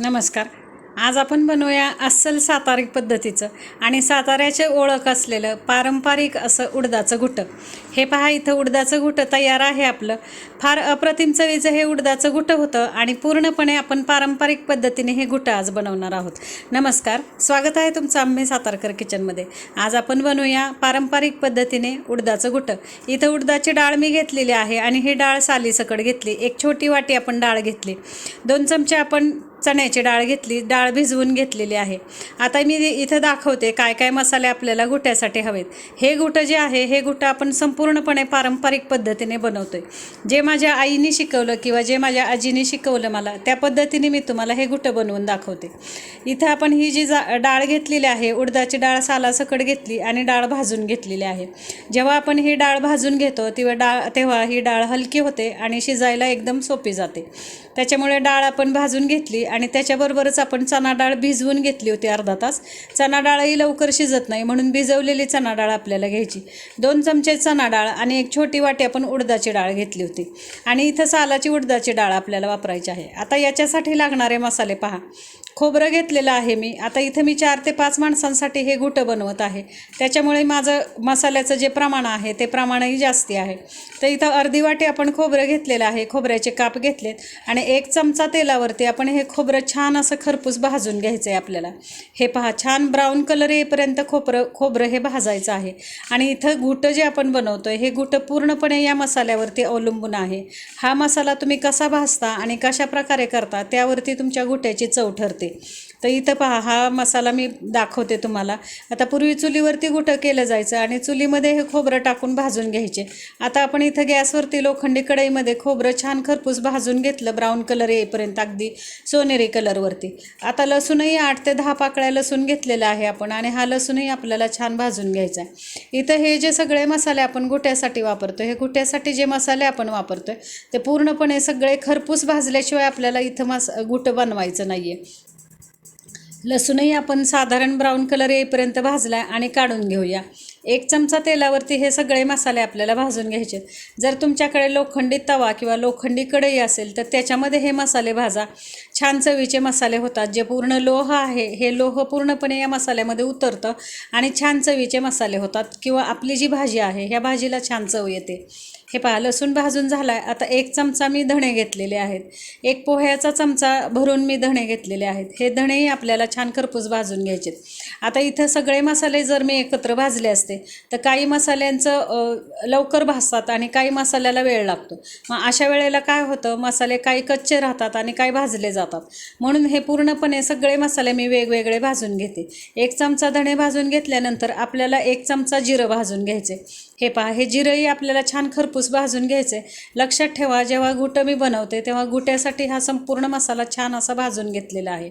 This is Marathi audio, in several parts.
नमस्कार. आज आपण बनवूया अस्सल सातारिक पद्धतीचं. आणि साताऱ्याचे ओळख असलेलं पारंपरिक असं उडदाचं घुटं. हे पहा इथं उडदाचं घुटं तयार आहे आपलं. फार अप्रतिम चवीचं हे उडदाचं घुटं होतं आणि पूर्णपणे आपण पारंपरिक पद्धतीने हे घुटं आज बनवणार आहोत. नमस्कार स्वागत आहे तुमचं आम्ही सातारकर किचनमध्ये. आज आपण बनवूया पारंपरिक पद्धतीने उडदाचं घुटं. इथं उडदाची डाळ मी घेतलेली आहे आणि ही डाळ सालीसकट घेतली. एक छोटी वाटी आपण डाळ घेतली. दोन चमचे आपण चण्याची डाळ घेतली डाळ भिजवून घेतलेली आहे. आता मी इथं दाखवते काय काय मसाले आपल्याला घुट्यासाठी हवेत. हे घुटं जे आहे हे घुटं आपण संपूर्णपणे पारंपरिक पद्धतीने बनवतो आहे जे माझ्या आईने शिकवलं किंवा जे माझ्या आजीने शिकवलं मला त्या पद्धतीने मी तुम्हाला हे घुटं बनवून दाखवते. इथं आपण ही जी जा डाळ घेतलेली आहे उडदाची डाळ सालासकट घेतली आणि डाळ भाजून घेतलेली आहे. जेव्हा आपण ही डाळ भाजून घेतो तेव्हा डाळ तेव्हा ही डाळ हलकी होते आणि शिजायला एकदम सोपी जाते. त्याच्यामुळे डाळ आपण भाजून घेतली आणि त्याच्याबरोबरच आपण चणा डाळ भिजवून घेतली होती अर्धा तास. चणा डाळही लवकर शिजत नाही म्हणून भिजवलेली चणा डाळ आपल्याला घ्यायची. दोन चमचे चणा डाळ आणि एक छोटी वाटी आपण उडदाची डाळ घेतली होती. आणि इथं सालाची उडदाची डाळ आपल्याला वापरायची आहे. आता याच्यासाठी लागणारे मसाले पहा. खोबरं घेतलेलं आहे मी. आता इथं मी चार ते पाच माणसांसाठी हे घुटं बनवत आहे. त्याच्यामुळे माझं मसाल्याचं जे प्रमाण आहे ते प्रमाणही जास्ती आहे. तर इथं अर्धी वाटी आपण खोबरं घेतलेलं आहे. खोबऱ्याचे काप घेतलेत आणि एक चमचा तेलावरती आपण हे खोबरं छान असं खरपूस भाजून घ्यायचं आहे आपल्याला. हे पहा छान ब्राऊन कलर येईपर्यंत खोबरं खोबरं हे भाजायचं आहे. आणि इथं घुटं जे आपण बनवतो हे घुटं पूर्णपणे या मसाल्यावरती अवलंबून आहे. हा मसाला तुम्ही कसा भाजता आणि कशा प्रकारे करता त्यावरती तुमच्या घुट्याची चव ठरते. तर इथं पहा हा मसाला मी दाखवते तुम्हाला. आता पूर्वी चुलीवरती घुटं केलं जायचं आणि चुलीमध्ये हे खोबरं टाकून भाजून घ्यायचे. आता आपण इथं गॅसवरती लोखंडी कढईमध्ये खोबरं छान खरपूस भाजून घेतलं ब्राऊन कलर येईपर्यंत अगदी सोनेरी कलरवरती. आता लसूणही आठ ते दहा पाकळ्या लसूण घेतलेला आहे आपण आणि हा लसूणही आपल्याला छान भाजून घ्यायचा आहे. इथं हे जे सगळे मसाले आपण गुट्यासाठी वापरतो हे गुट्यासाठी जे मसाले आपण वापरतो ते पूर्णपणे सगळे खरपूस भाजल्याशिवाय आपल्याला इथं मस गुटं बनवायचं नाही आहे लसूणही आपण साधारण ब्राऊन कलर येईपर्यंत भाजला आणि काढून घेऊया. एक चमचा तेलावरती हे सगळे मसाले आपल्याला भाजून घ्यायचे जर तुमच्याकडे लोखंडी तवा किंवा लोखंडी कढई असेल तर त्याच्यामध्ये हे मसाले भाजा. छान चवीचे मसाले होतात जे पूर्ण लोह आहे हे लोह पूर्णपणे या मसाल्यामध्ये उतरतं आणि छान चवीचे मसाले होतात. किंवा आपली जी भाजी आहे ह्या भाजीला छान चव येते. हे पहा लसूण भाजून झाला आहे आता एक चमचा मी धणे घेतलेले आहेत. एक पोह्याचा चमचा भरून मी धणे घेतलेले आहेत. हे धणेही आपल्याला छान खरपूस भाजून घ्यायचे आता इथं सगळे मसाले जर मी एकत्र भाजले असते तर काही मसाल्यांचं लवकर भाजतात आणि काही मसाल्याला वेळ लागतो. मग अशा वेळेला काय होतं मसाले काही कच्चे राहतात आणि काही भाजले जातात. म्हणून हे पूर्णपणे सगळे मसाले मी वेगवेगळे भाजून घेते. एक चमचा धणे भाजून घेतल्यानंतर आपल्याला एक चमचा जिरं भाजून घ्यायचे. हे पहा हे जिरंही आपल्याला छान खरपूस भाजून घ्यायचे. लक्षात ठेवा जेव्हा गुटं मी बनवते तेव्हा गुट्यासाठी हा संपूर्ण मसाला छान असा भाजून घेतलेला आहे.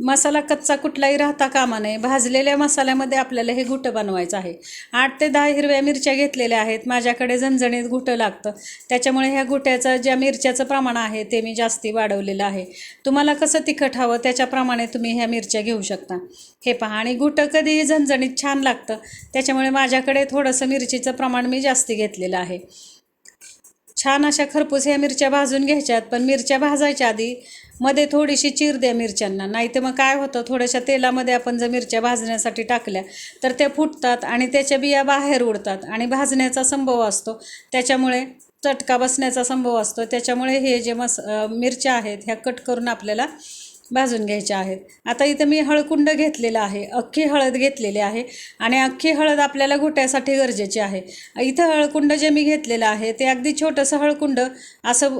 मसाला कच्चा कुठलाही राहता कामा नये. भाजलेल्या मसाल्यामध्ये आपल्याला हे घुटं बनवायचं आहे. आठ ते दहा हिरव्या मिरच्या घेतलेल्या आहेत. माझ्याकडे झणझणीत घुटं लागतं. त्याच्यामुळे ह्या घुट्याचं ज्या मिरच्याचं प्रमाण आहे ते मी जास्ती वाढवलेलं आहे. तुम्हाला कसं तिखट हवं त्याच्याप्रमाणे तुम्ही ह्या मिरच्या घेऊ शकता. हे पहा आणि घुटं कधीही झणझणीत छान लागतं. त्याच्यामुळे माझ्याकडे थोडंसं मिरचीचं प्रमाण मी जास्ती घेतलेलं आहे. छान अशा खरपूस ह्या मिरच्या भाजून घ्यायच्यात पण मिरच्या भाजायच्या आधी मध्ये थोडीशी चीर द्या मिरच्यांना नाही तर मग काय होतं थोड्याशा तेलामध्ये आपण जर मिरच्या भाजण्यासाठी टाकल्या तर त्या फुटतात आणि त्याच्या बिया बाहेर उडतात आणि भाजण्याचा संभव असतो. त्याच्यामुळे चटका बसण्याचा संभव असतो. त्याच्यामुळे हे जे मस मिरच्या आहेत ह्या कट करून आपल्याला भाजून घ्यायच्या आहेत. आता इथं मी हळकुंड घेतलेलं आहे अख्खी हळद घेतलेली आहे आणि अख्खी हळद आपल्याला घुट्यासाठी गरजेची आहे. इथं हळकुंड जे मी घेतलेलं आहे ते अगदी छोटंसं हळकुंड असं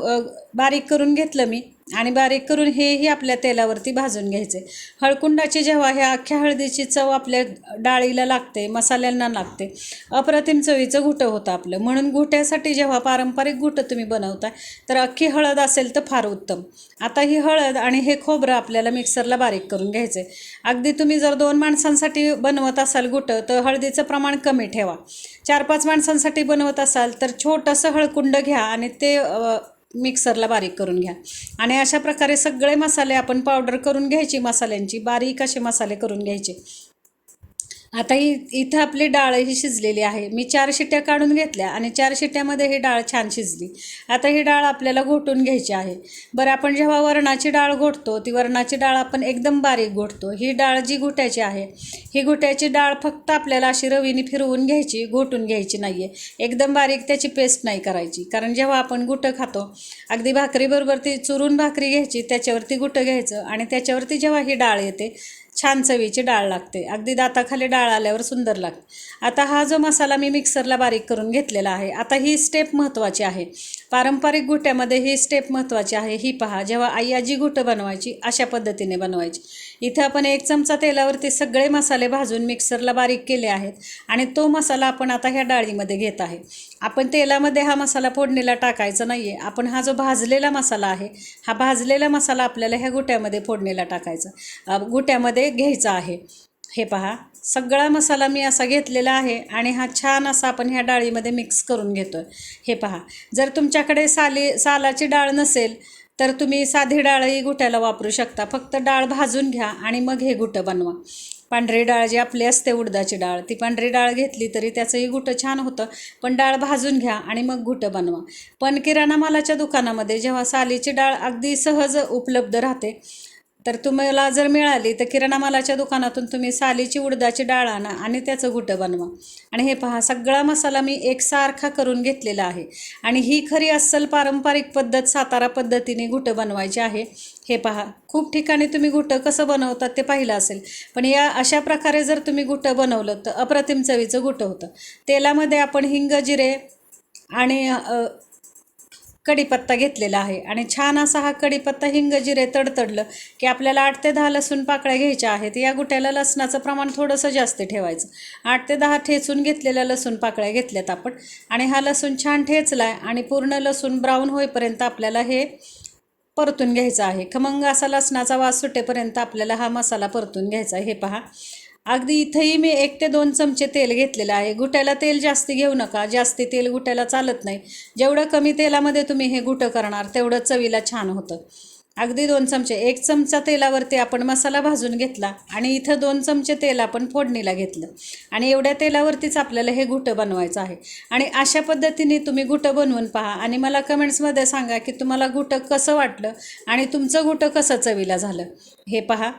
बारीक करून घेतलं मी. आणि बारीक करून हेही आपल्या तेलावरती भाजून घ्यायचे. हळकुंडाची जेव्हा ह्या अख्ख्या हळदीची चव आपल्या डाळीला लागते मसाल्यांना लागते अप्रतिम चवीचं घुटं होतं आपलं. म्हणून घुट्यासाठी जेव्हा पारंपरिक घुटं तुम्ही बनवताय तर अख्खी हळद असेल तर फार उत्तम. आता ही हळद आणि हे खोबरं आपल्याला मिक्सरला बारीक करून घ्यायचे. अगदी तुम्ही जर दोन माणसांसाठी बनवत असाल घुटं तर हळदीचं प्रमाण कमी ठेवा. चार पाच माणसांसाठी बनवत असाल तर छोटंसं हळकुंड घ्या आणि ते मिक्सरला बारीक करून घ्या. आणि अशा प्रकारे सगळे मसाले आपण पावडर करून घ्यायची मसाल्यांची. बारीक असे मसाले करून घ्यायचे. आता ही इथं आपली डाळ ही शिजलेली आहे. मी चार शिट्ट्या काढून घेतल्या आणि चार शिट्ट्यामध्ये ही डाळ छान शिजली. आता ही डाळ आपल्याला घोटून घ्यायची आहे. बरं आपण जेव्हा वरणाची डाळ घोटतो ती वरणाची डाळ आपण एकदम बारीक घोटतो. ही डाळ जी घोट्याची आहे ही घोट्याची डाळ फक्त आपल्याला अशी रवीने फिरवून घ्यायची घोटून घ्यायची नाही आहे एकदम बारीक त्याची पेस्ट नाही करायची. कारण जेव्हा आपण गुटं खातो अगदी भाकरीबरोबर ती चुरून भाकरी घ्यायची त्याच्यावरती गुटं घ्यायचं आणि त्याच्यावरती जेव्हा ही डाळ येते छान चवीची डाळ लागते. अगदी दाताखाली डाळ आल्यावर सुंदर लागते. आता हा जो मसाला मी मिक्सरला बारीक करून घेतलेला आहे आता ही स्टेप महत्त्वाची आहे. पारंपरिक गुट्यामध्ये ही स्टेप महत्त्वाची आहे. ही पहा जेव्हा आई आजी गुटं बनवायची अशा पद्धतीने बनवायची. इथं आपण एक चमचा तेलावरती सगळे मसाले भाजून मिक्सरला बारीक केले आहेत आणि तो मसाला आपण आता ह्या डाळीमध्ये घेत आहे. आपण तेलामध्ये हा मसाला फोडणीला टाकायचा नाही आहे आपण हा जो भाजलेला मसाला आहे हा भाजलेला मसाला आपल्याला ह्या गुट्यामध्ये फोडणीला टाकायचा. गुट्यामध्ये घ्यायचा आहे. हे पहा सगळा मसाला मी असा घेतलेला आहे आणि हा छान असा आपण ह्या डाळीमध्ये मिक्स करून घेतो हे पहा जर तुमच्याकडे साली सालाची डाळ नसेल तर तुम्ही साधी डाळही गुट्याला वापरू शकता. फक्त डाळ भाजून घ्या आणि मग हे गुटं बनवा. पांढरी डाळ जी आपली असते उडदाची डाळ ती पांढरी डाळ घेतली तरी त्याचंही गुटं छान होतं. पण डाळ भाजून घ्या आणि मग गुटं बनवा. पण किराणा मालाच्या दुकानामध्ये जेव्हा सालीची डाळ अगदी सहज उपलब्ध राहते तर तुम्हाला जर मिळाली तर किराणा मालाच्या दुकानातून तुम्ही सालीची उडदाची डाळ आणा आणि त्याचं गुटं बनवा. आणि हे पहा सगळा मसाला मी एकसारखा करून घेतलेला आहे. आणि ही खरी अस्सल पारंपरिक पद्धत सातारा पद्धतीने गुटं बनवायची आहे. हे पहा खूप ठिकाणी तुम्ही गुटं कसं बनवतात ते पाहिलं असेल पण या अशा प्रकारे जर तुम्ही गुटं बनवलं तर अप्रतिम चवीचं गुटं होतं. तेलामध्ये आपण हिंग जिरे आणि कढीपत्ता घेतलेला आहे. आणि छान असा हा कढीपत्ता हिंग जिरे तडतडलं की आपल्याला आठ ते दहा लसूण पाकळ्या घ्यायच्या आहेत. या गुट्याला लसणाचं प्रमाण थोडंसं जास्त ठेवायचं. आठ ते दहा ठेचून घेतलेल्या लसूण पाकळ्या घेतल्यात आपण. आणि हा लसूण छान ठेचला आहे आणि पूर्ण लसूण ब्राऊन होईपर्यंत आपल्याला हे परतून घ्यायचं आहे. खमंग असा लसणाचा वास सुटेपर्यंत आपल्याला हा मसाला परतून घ्यायचा आहे. हे पहा. अगदी इथंही मी एक ते दोन चमचे तेल घेतलेलं आहे. गुट्याला तेल जास्ती घेऊ नका. जास्ती तेल गुट्याला चालत नाही. जेवढं कमी तेलामध्ये तुम्ही हे गुटं करणार तेवढं चवीला छान होतं. अगदी दोन चमचे. एक चमचा तेलावरती आपण मसाला भाजून घेतला आणि इथं दोन चमचे तेल आपण फोडणीला घेतलं. आणि एवढ्या तेलावरतीच आपल्याला हे गुटं बनवायचं आहे. आणि अशा पद्धतीने तुम्ही गुटं बनवून पहा आणि मला कमेंट्समध्ये सांगा की तुम्हाला गुटं कसं वाटलं आणि तुमचं गुटं कसं चवीला झालं. हे पहा.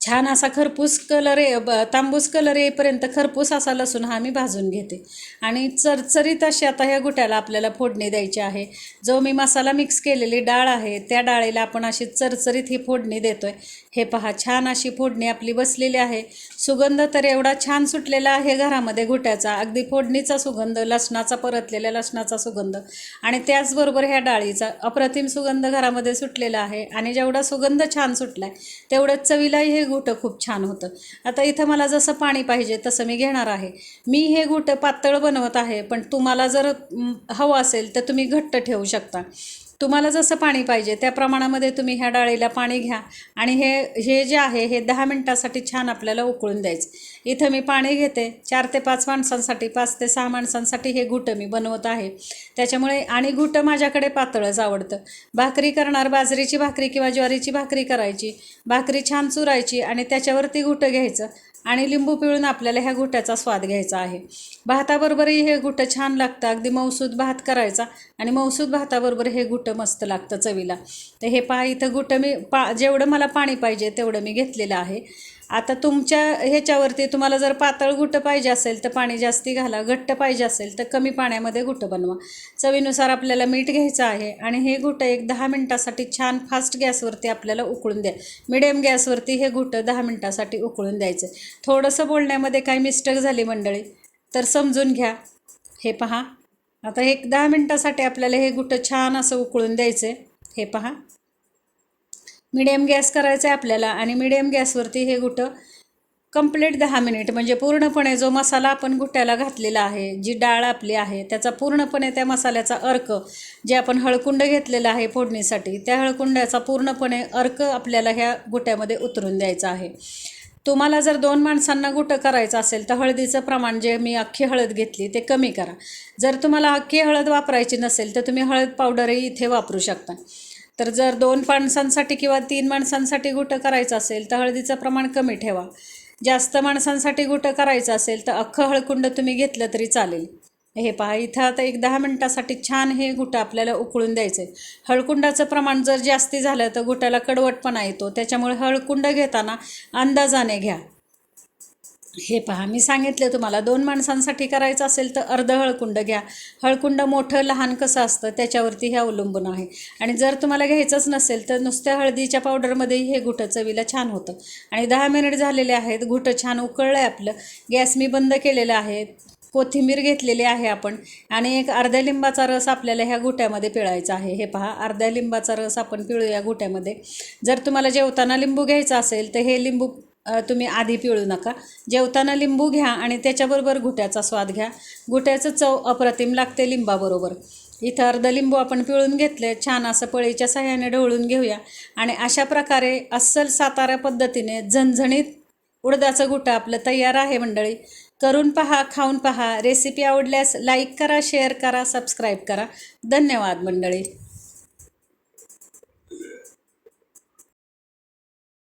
छान असा खरपूस कलर ये ब तांबूस कलर येईपर्यंत खरपूस असा लसूण हा मी भाजून घेते. आणि चरचरीत अशी आता ह्या गुट्याला आपल्याला फोडणी द्यायची आहे. जो मी मसाला मिक्स केलेली डाळ आहे त्या डाळीला आपण अशी चरचरीत ही फोडणी देतो आहे हे पहा छान अशी फोडणी आपली बसलेली आहे. सुगंध तर एवढा छान सुटलेला आहे घरामध्ये घुट्याचा अगदी फोडणीचा सुगंध लसणाचा परतलेल्या लसणाचा सुगंध. आणि त्याचबरोबर ह्या डाळीचा अप्रतिम सुगंध घरामध्ये सुटलेला आहे. आणि जेवढा सुगंध छान सुटला आहे तेवढंच चवीलाही हे घुटं खूप छान होतं. आता इथं मला जसं पाणी पाहिजे तसं मी घेणार आहे. मी हे घुटं पातळ बनवत आहे पण तुम्हाला जर हवं असेल तर तुम्ही घट्ट ठेवू शकता. तुम्हाला जसं पाणी पाहिजे त्या प्रमाणामध्ये तुम्ही ह्या डाळीला पाणी घ्या. आणि हे हे जे आहे हे दहा मिनटासाठी छान आपल्याला उकळून द्यायचं. इथं मी पाणी घेते. चार ते पाच माणसांसाठी पाच ते सहा माणसांसाठी हे घुटं मी बनवत आहे. त्याच्यामुळे आणि घुटं माझ्याकडे पातळच आवडतं. भाकरी करणार बाजरीची भाकरी किंवा ज्वारीची भाकरी करायची भाकरी छान चुरायची आणि त्याच्यावरती घुटं घ्यायचं. आणि लिंबू पिळून आपल्याला ह्या घुट्याचा स्वाद घ्यायचा आहे. भाताबरोबरही हे घुटं छान लागतं. अगदी मौसूद भात करायचा आणि मौसूद भाताबरोबर हे घुटं मस्त लागतं चवीला. तर हे पहा इथं घुटं मी पा जेवढं मला पाणी पाहिजे तेवढं मी घेतलेलं आहे. आता तुमच्या ह्याच्यावरती तुम्हाला जर पातळ घुटं पाहिजे असेल तर पाणी जास्ती घाला घट्ट पाहिजे असेल तर कमी पाण्यामध्ये घुटं बनवा. चवीनुसार आपल्याला मीठ घ्यायचं आहे आणि हे घुटं एक दहा मिनटासाठी छान फास्ट गॅसवरती आपल्याला उकळून द्या. मिडियम गॅसवरती हे घुटं दहा मिनटासाठी उकळून द्यायचं. थोडंसं बोलण्यामध्ये काही मिस्टेक झाली मंडळी तर समजून घ्या. हे पहा. आता एक दहा मिनटासाठी आपल्याला हे घुटं छान असं उकळून द्यायचं आहे हे पहा. मिडियम गॅस करायचा आहे आपल्याला आणि मिडियम गॅसवरती हे गुटं कंप्लीट दहा मिनिट म्हणजे पूर्णपणे जो मसाला आपण गुट्याला घातलेला आहे जी डाळ आपली आहे त्याचा पूर्णपणे त्या मसाल्याचा अर्क जे आपण हळकुंड घेतलेलं आहे फोडणीसाठी त्या हळकुंड्याचा पूर्णपणे अर्क आपल्याला ह्या गुट्यामध्ये उतरून द्यायचा आहे. तुम्हाला जर दोन माणसांना गुटं करायचं असेल तर हळदीचं प्रमाण जे मी अख्खी हळद घेतली ते कमी करा. जर तुम्हाला अख्खी हळद वापरायची नसेल तर तुम्ही हळद पावडरही इथे वापरू शकता. तर जर दोन माणसांसाठी किंवा तीन माणसांसाठी गुटं करायचं असेल तर हळदीचं प्रमाण कमी ठेवा. जास्त माणसांसाठी गुटं करायचं असेल तर अख्खं हळकुंड तुम्ही घेतलं तरी चालेल. हे पहा इथं आता एक दहा मिनटासाठी छान हे गुटं आपल्याला उकळून द्यायचं आहे हळकुंडाचं प्रमाण जर जास्ती झालं तर गुटाला कडवटपणा येतो. त्याच्यामुळे हळकुंड घेताना अंदाजाने घ्या. हे पहा मी सांगितलं तुम्हाला दोन माणसांसाठी करायचं असेल तर अर्ध हळकुंड घ्या. हळकुंड मोठं लहान कसं असतं त्याच्यावरती हे अवलंबून आहे. आणि जर तुम्हाला घ्यायचंच नसेल तर नुसत्या हळदीच्या पावडरमध्येही हे घुटं चवीला छान होतं. आणि दहा मिनिट झालेले आहेत घुटं छान उकळलं आहे आपलं. गॅस मी बंद केलेलं आहे. कोथिंबीर घेतलेली आहे आपण. आणि एक अर्ध्या लिंबाचा रस आपल्याला ह्या घुट्यामध्ये पिळायचा आहे. हे पहा अर्ध्या लिंबाचा रस आपण पिळूया घुट्यामध्ये. जर तुम्हाला जेवताना लिंबू घ्यायचा असेल तर हे लिंबू तुम्ही आधी पिळू नका. जेवताना लिंबू घ्या आणि त्याच्याबरोबर घुट्याचा स्वाद घ्या. घुट्याचं चव अप्रतिम लागते लिंबाबरोबर. इथं अर्ध लिंबू आपण पिळून घेतले छान असं पळीच्या सहाय्याने ढवळून घेऊया. आणि अशा प्रकारे अस्सल सातारा पद्धतीने झणझणीत उडदाचं गुटं आपलं तयार आहे मंडळी. करून पहा खाऊन पहा. रेसिपी आवडल्यास लाईक करा शेअर करा सबस्क्राईब करा. धन्यवाद मंडळी.